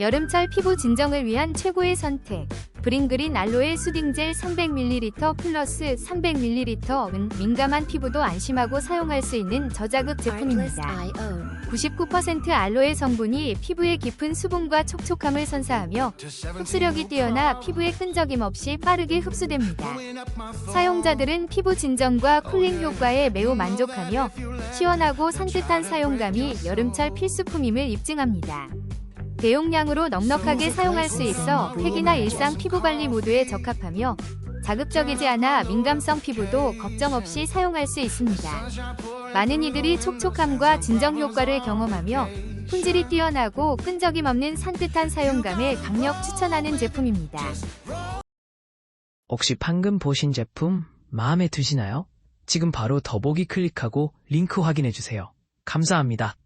여름철 피부 진정을 위한 최고의 선택. 브링그린 알로에 수딩젤 300ml 플러스 300ml은 민감한 피부도 안심하고 사용할 수 있는 저자극 제품입니다. 99% 알로에 성분이 피부의 깊은 수분과 촉촉함을 선사하며 흡수력이 뛰어나 피부에 끈적임 없이 빠르게 흡수됩니다. 사용자들은 피부 진정과 쿨링 효과에 매우 만족하며 시원하고 산뜻한 사용감이 여름철 필수품임을 입증합니다. 대용량으로 넉넉하게 사용할 수 있어 팩이나 일상 피부 관리 모두에 적합하며 자극적이지 않아 민감성 피부도 걱정 없이 사용할 수 있습니다. 많은 이들이 촉촉함과 진정 효과를 경험하며 품질이 뛰어나고 끈적임 없는 산뜻한 사용감에 강력 추천하는 제품입니다. 혹시 방금 보신 제품 마음에 드시나요? 지금 바로 더보기 클릭하고 링크 확인해주세요. 감사합니다.